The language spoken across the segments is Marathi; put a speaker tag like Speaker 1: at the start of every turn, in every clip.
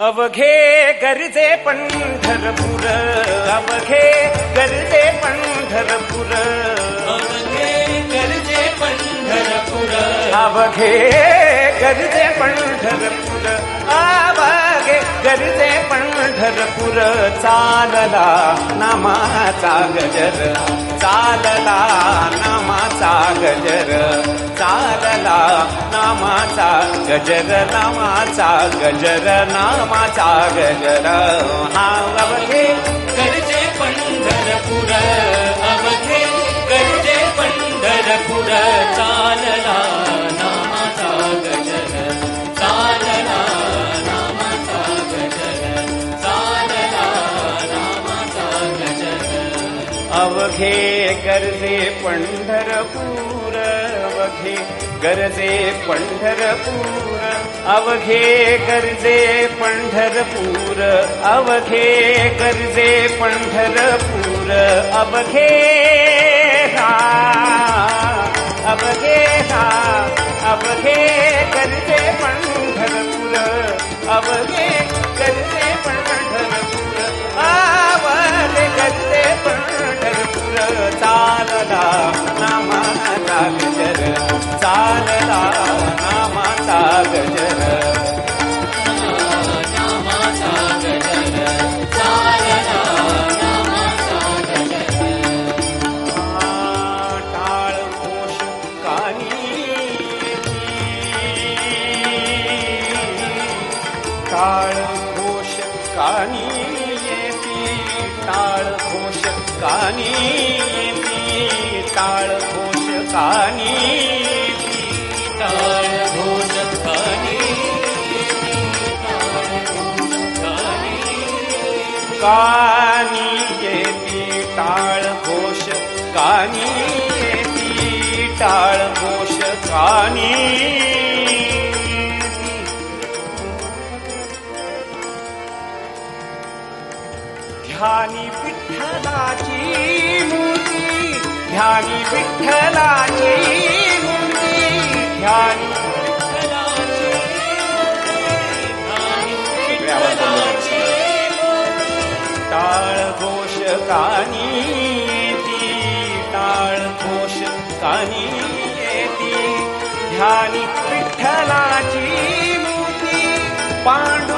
Speaker 1: अवघे गरजे पंढरपूर अवघे गरजे पंढरपूर.
Speaker 2: अवघे गरजे पंढरपूर.
Speaker 1: अवघे गरजे पंढरपूर अवघे गरजे पंढरपूर. चालला नामाचा गजर चालला नामाचा गजर. नामाचा गजर नामाचा गजर नामाचा गजर.
Speaker 2: गरजे पंढरपूर अवघे गरजे पंढरपूर. चालला नामाचा गजर चालला नामाचा गजर
Speaker 1: अवघे गरजे पंढरपूर अवघे गरजे पंढरपूर अवघे गरजे पंढरपूर अवघे गरजे पंढरपूर अवघे कानी टाळ घोष कानी येती टाळ घोष कानी येती टाळ घोष कानी
Speaker 2: टाळ घोष कानी
Speaker 1: कानी येती टाळ घोष कानी टाळ घोष कानी ध्यानी विठ्ठलाची मूर्ती ध्यानी विठ्ठलाची मूर्ती ध्यानी टाळ घोष कानी ध्यानी विठ्ठलाची मूर्ती पांडुरंगी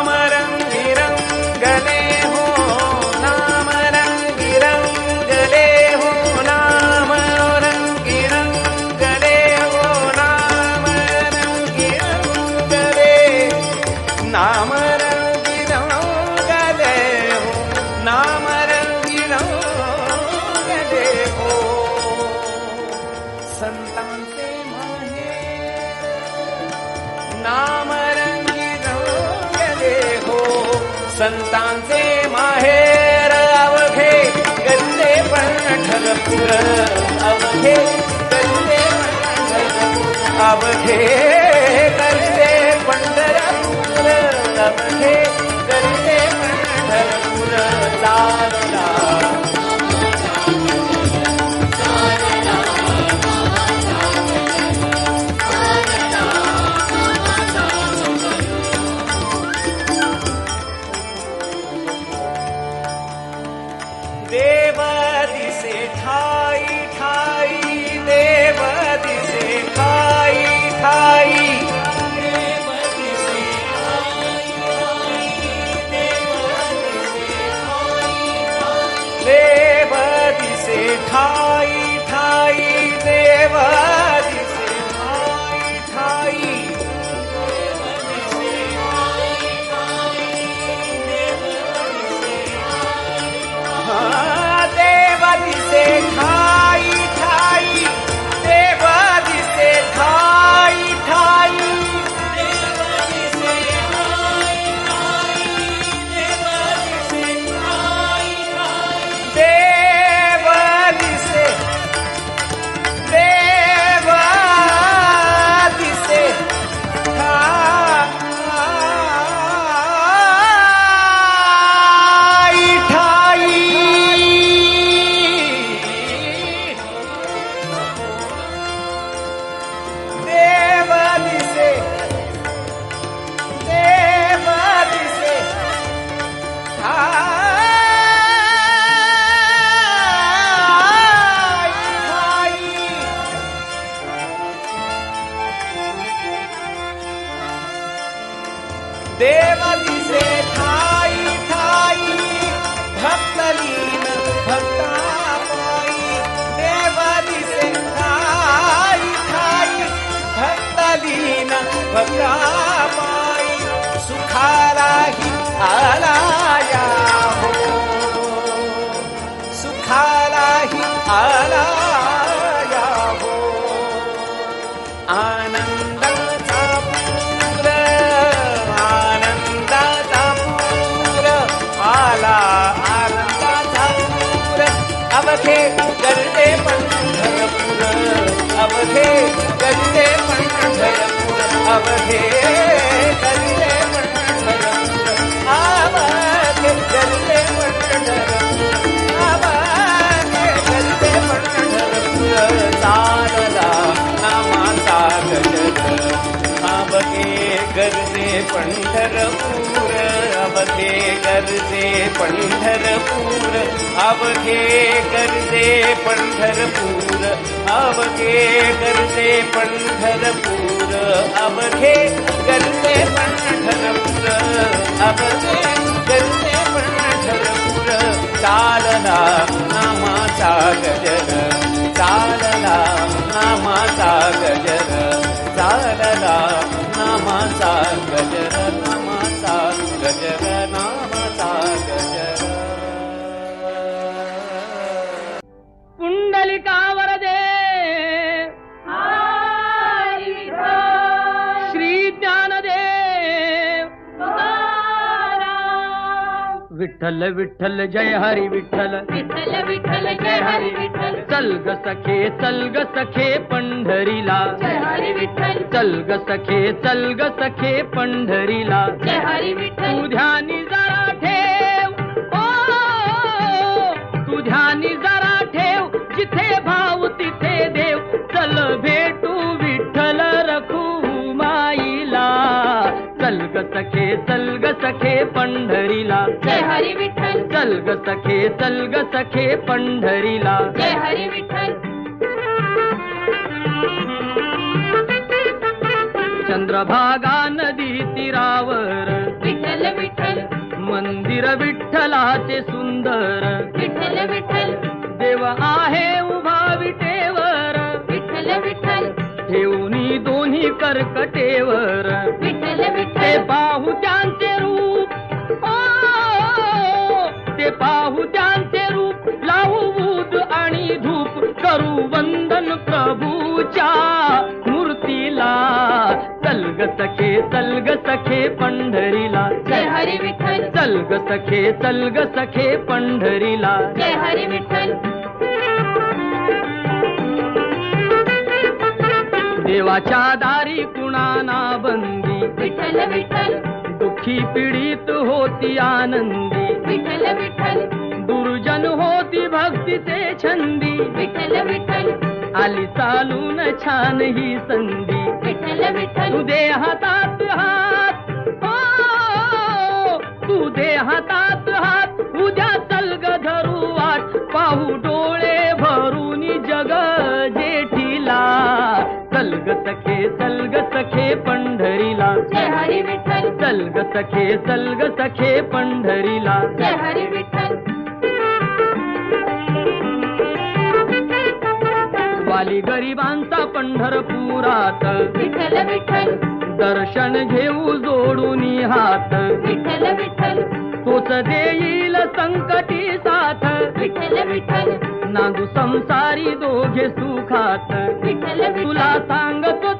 Speaker 1: करते पंढरपूर आला आलाया हो आनंदाचा पूर आनंदाचा पूर आला आनंदाचा पूर अवघे करते पंढरपूर अवघे करते पंढरपूर अवघे पंढरपूर अवघे गरजे पंढरपूर अवघे गरजे पंढरपूर अवघे गरजे पंढरपूर अवघे गरजे पंढरपूर अवघे गरजे पंढरपूर चालला नामाचा गजर चालला नामाचा गजर
Speaker 3: विठ्ठल विठ्ठल जय हरी विठ्ठल.
Speaker 2: विठ्ठल विठ्ठल जय हरी विठ्ठल.
Speaker 3: चल ग सखे चल ग सखे पंढरीला.
Speaker 2: जय हरी विठ्ठल.
Speaker 3: चल ग सखे चल ग सखे पंढरीला.
Speaker 2: जय हरी विठ्ठल.
Speaker 3: तू ध्यानी जरा ठेव. ओ तू ध्यानी जरा ठेव. जिथे भाव तिथे देव. चल भेटू ग सखे चल ग सखे पंढरीला.
Speaker 2: जय हरी विठ्ठल.
Speaker 3: चल ग सखे चल ग सखे पंढरीला.
Speaker 2: जय हरी विठ्ठल.
Speaker 3: चंद्रभागा नदी तीरावर.
Speaker 2: विठ्ठल विठ्ठल.
Speaker 3: मंदिर विठ्ठलाचे सुंदर.
Speaker 2: विठ्ठल विठ्ठल.
Speaker 3: देव आहे उभा विटेवर.
Speaker 2: विठ्ठल विठ्ठल.
Speaker 3: ठेवणी दोन्ही कर्कटेवर.
Speaker 2: विठ्ठल
Speaker 3: ते
Speaker 2: विठ्ठल
Speaker 3: पाहू त्यांचे रूप. ओ, ते पाहू त्यांचे रूप. लावू बूद आणि धूप करू वंदन प्रभूच्या मूर्तीला. चलग सखे चलग सखे पंढरीला.
Speaker 2: जय हरी विठ्ठल.
Speaker 3: चलग सखे चलग सखे पंढरीला.
Speaker 2: जय हरी विठ्ठल.
Speaker 3: देवाच्या दारी कुणाना बंदी
Speaker 2: विठ्ठल विठ्ठल.
Speaker 3: दुःखी पीडित होती आनंदी.
Speaker 2: विठ्ठल विठ्ठल.
Speaker 3: दुर्जन होती भक्तीचे छंदी.
Speaker 2: विठ्ठल विठ्ठल.
Speaker 3: आली चालून छान ही संधी.
Speaker 2: विठ्ठल विठ्ठल.
Speaker 3: तू दे हातात हात. ओ, तू दे हातात हात. उद्या चलग धरू वाट. पाहू डोळे भरून जग जेठीला. सखे पंढरीला
Speaker 2: जय हरी विठ्ठल.
Speaker 3: चलग सखे चलग सखे पंढरीला.
Speaker 2: जय हरी विठ्ठल.
Speaker 3: वाली गरिबांचा पंढरपुरात.
Speaker 2: विठ्ठल विठ्ठल.
Speaker 3: दर्शन घेऊ जोडून हात.
Speaker 2: विठ्ठल विठ्ठल.
Speaker 3: तोच देईल संकटी साथ.
Speaker 2: विठ्ठल विठ्ठल.
Speaker 3: नांदू संसारी दोघे सुखात.
Speaker 2: विठ्ठल
Speaker 3: तुला सांगतो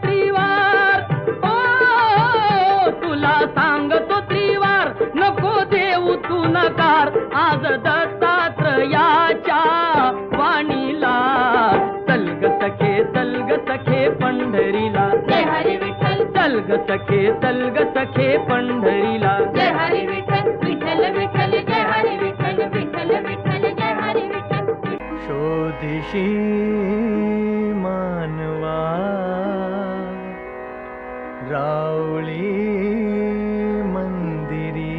Speaker 3: सखे चलग सखे पंढरीला
Speaker 2: जय हरी विठ्ठल विठ्ठल विठ्ठल जय हरी विठ्ठल विठ्ठल विठ्ठल जय हरी विठ्ठल
Speaker 4: शोधिशी मानवा रावळी मंदिरी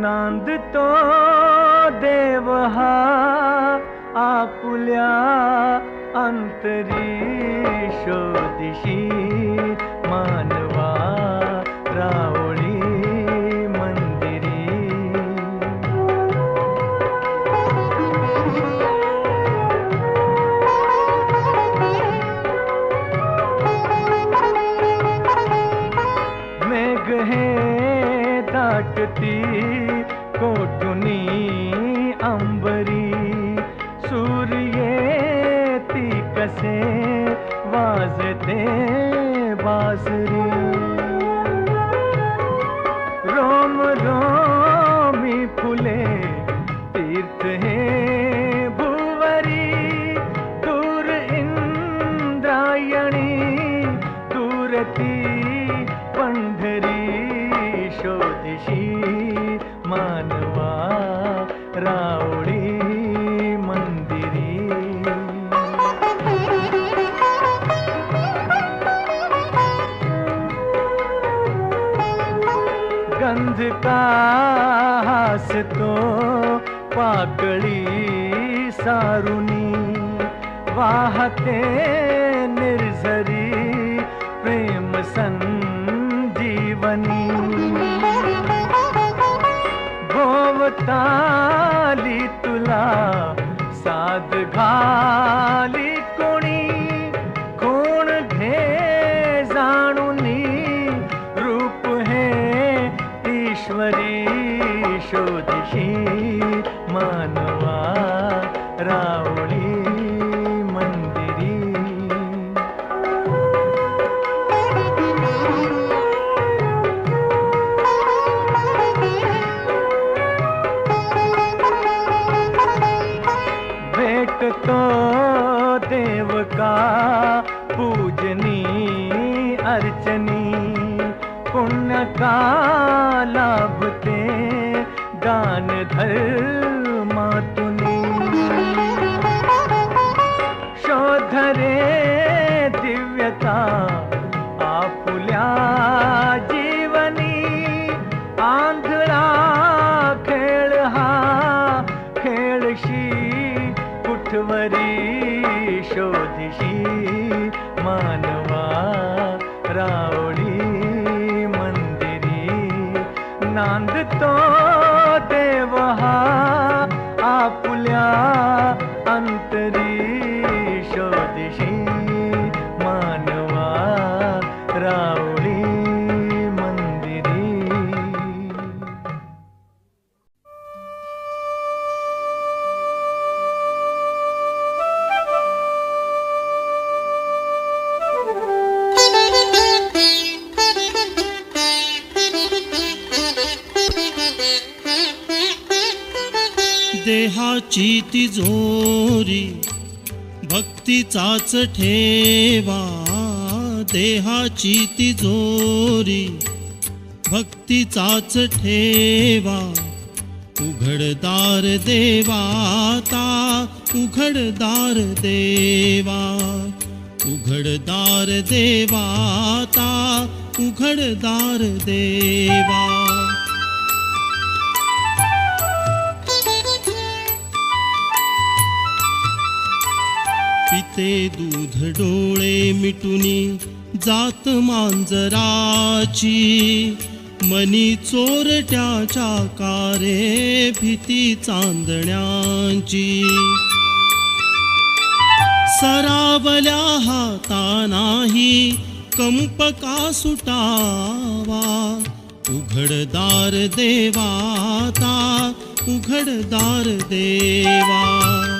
Speaker 4: नांदतो देव हा आपुल्या अंतरी शोधिशी मानवा रावळी मंदिरी। मेघ हे दाटती कोटुनी अंबरी सूर्ये ती कसे वाजते बासरी रोम रोमी फुले तीर्थ हे भुवरी दूर इंद्रायणी दूरती पंढरी शोधिशी मानवा रावळी सगळी सारुनी वाहते निर्झरी प्रेम संजीवनी. गोवताली तुला साध घाली कोणी कोण घे जाणुनी रूप हे ईश्वरी शोधशी मानवा मंदिरी। भेटतो देव का पूजनी अर्चनी पुण्य का लाभते गान धर्मातुनी नांदतो देव
Speaker 5: देहाची तिजोरी भक्तीचाच ठेवा. देहाची तिजोरी भक्तीचाच ठेवा. उघडदार देवाता उघडदार देवा. उघडदार देवाता उघडदार देवा. ते दूध डोळे मिटुनी जात मांजराची. मनी चोरट्याच्या कारे भीती चांदण्याची. सरावल्या हाता नाही कंपका सुटावा. उघडदार देवाता उघडदार देवा.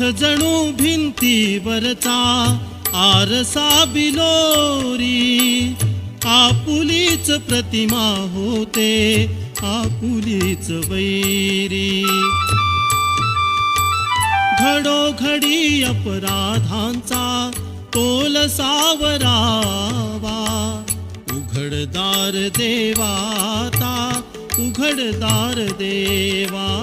Speaker 5: स्वार्थ जणू भिंतीवरचा आरसा बिलोरी. आपुलीच प्रतिमा होते आपुलीच वैरी. घडोघडी अपराधांचा तोल सावरावा उघडदार देवाता उघडदार देवा.